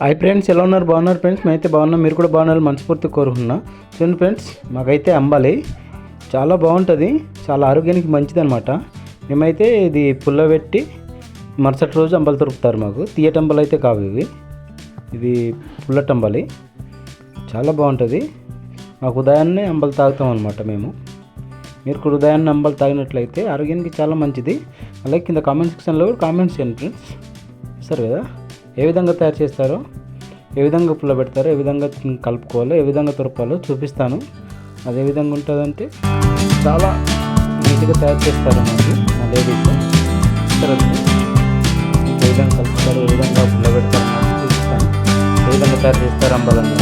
Hi friends ఎలా ఉన్నారు? బాగున్నారు ఫ్రెండ్స్? మేమైతే బాగున్నాం. మీరు కూడా బాగున్నారు మనస్ఫూర్తి కోరుకున్నా చూడండి ఫ్రెండ్స్ మాకైతే అంబాలి చాలా బాగుంటుంది. చాలా ఆరోగ్యానికి మంచిది అనమాట మేమైతే ఇది పుల్లబెట్టి మరుసటి రోజు అంబలి దొరుకుతారు మాకు. తీయటంబలు అయితే కావు ఇవి. ఇది పుల్లటంబలి చాలా బాగుంటుంది. మాకు ఉదయాన్నే అంబలి తాగుతాం అనమాట మేము. మీరు కూడా ఉదయాన్నే అంబలి తాగినట్లయితే ఆరోగ్యానికి చాలా మంచిది. అలాగే కింద కామెంట్ సెక్షన్లో కూడా కామెంట్స్ చేయండి ఫ్రెండ్స్. సరే కదా? ఏ విధంగా తయారు చేస్తారో ఏ విధంగా పుల్ల పెడతారో ఏ విధంగా కలుపుకోవాలో ఏ విధంగా తొరపాలో చూపిస్తాను. అదే విధంగా ఉంటుందంటే చాలా నీట్గా తయారు చేస్తారు మాకు మా లేడీస్. సరే ధైర్యం కలుపుతారు ఏ విధంగా నిలబెడతారు చూస్తాను ఏ విధంగా తయారు చేస్తారు అంబాలని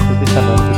చూపిస్తాను